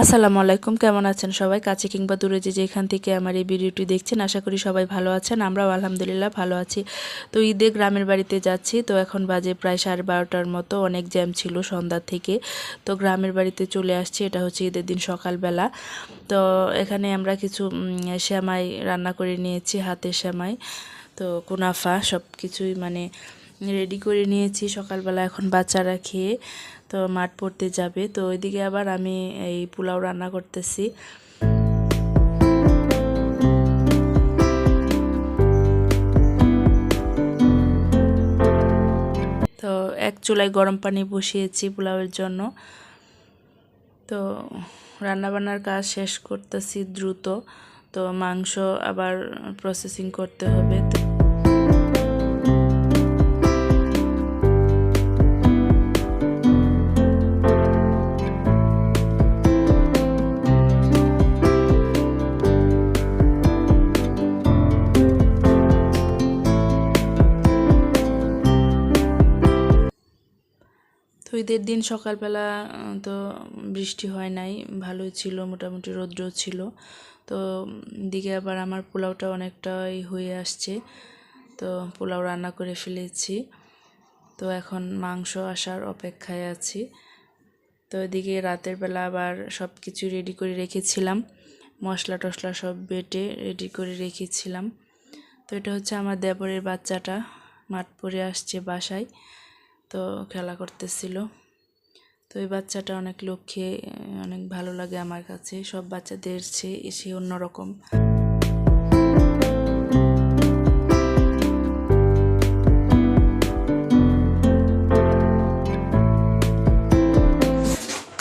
আসসালামু আলাইকুম, কেমন আছেন সবাই? কাছে কিংবা দূরে যে যেখান থেকে আমার এই ভিডিওটি দেখছেন, আশা করি সবাই ভালো আছেন, আমরাও আলহামদুলিল্লাহ ভালো আছি। তো ঈদে গ্রামের বাড়িতে যাচ্ছি, তো এখন বাজে প্রায় সাড়ে বারোটার মতো, অনেক জ্যাম ছিল সন্ধ্যা থেকে। তো গ্রামের বাড়িতে চলে আসছি, এটা হচ্ছে ঈদের দিন সকালবেলা। তো এখানে আমরা কিছু শ্যামাই রান্না করে নিয়েছি, হাতের শ্যামাই তো কুনাফা সব কিছুই মানে রেডি করে নিয়েছি। সকালবেলা এখন বাচ্চারা খেয়ে তো মাঠ পড়তে যাবে। তো ওইদিকে আবার আমি এই পোলাও রান্না করতেছি। তো এক চুলায় গরম পানি বসিয়েছি পোলাওয়ের জন্য। তো রান্নাবান্নার কাজ শেষ করতেছি দ্রুত। তো মাংস আবার প্রসেসিং করতে হবে। তো তো ঈদের দিন সকালবেলা তো বৃষ্টি হয় নাই, ভালোই ছিল, মোটামুটি রৌদ্র ছিল। তো দিকে আবার আমার পোলাওটা অনেকটাই হয়ে আসছে। তো পোলাও রান্না করে ফেলেছি। তো এখন মাংস আসার অপেক্ষায় আছি। তো এদিকে রাতের বেলা আবার সব কিছু রেডি করে রেখেছিলাম। মশলা টশলা সব বেটে রেডি করে রেখেছিলাম। তো এটা হচ্ছে আমার দেবরের বাচ্চাটা। মাঠ পরে আসছে বাসায়। তো খেলা করতেছিল। তো এই বাচ্চাটা অনেক লক্ষ্যে অনেক ভালো লাগে আমার কাছে। সব বাচ্চাদের চেয়ে এসে অন্যরকম।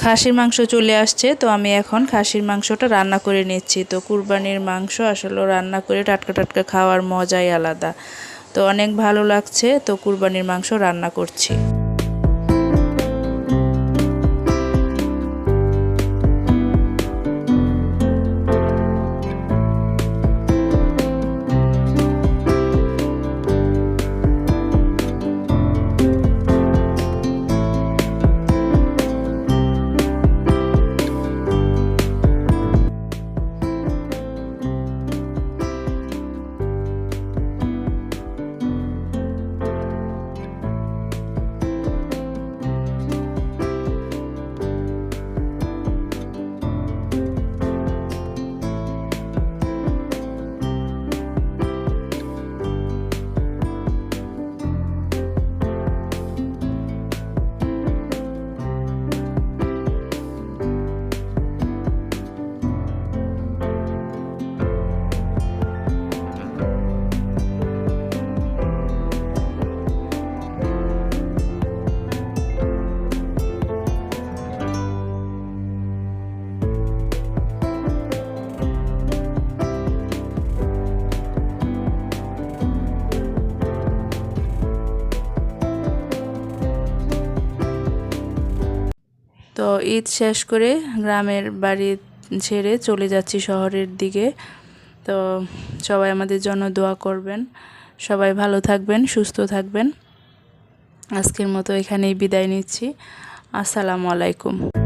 খাসির মাংস চলে আসছে, তো আমি এখন খাসির মাংসটা রান্না করে নিচ্ছি। তো কুরবানির মাংস আসলে রান্না করে টাটকা টাটকা খাওয়ার মজাই আলাদা। তো অনেক ভালো লাগছে। তো কুরবানির মাংস রান্না করছি। তো ঈদ শেষ করে গ্রামের বাড়ি ছেড়ে চলে যাচ্ছি শহরের দিকে। তো সবাই আমাদের জন্য দোয়া করবেন। সবাই ভালো থাকবেন, সুস্থ থাকবেন। আজকের মতো এখানেই বিদায় নিচ্ছি। আসসালামু আলাইকুম।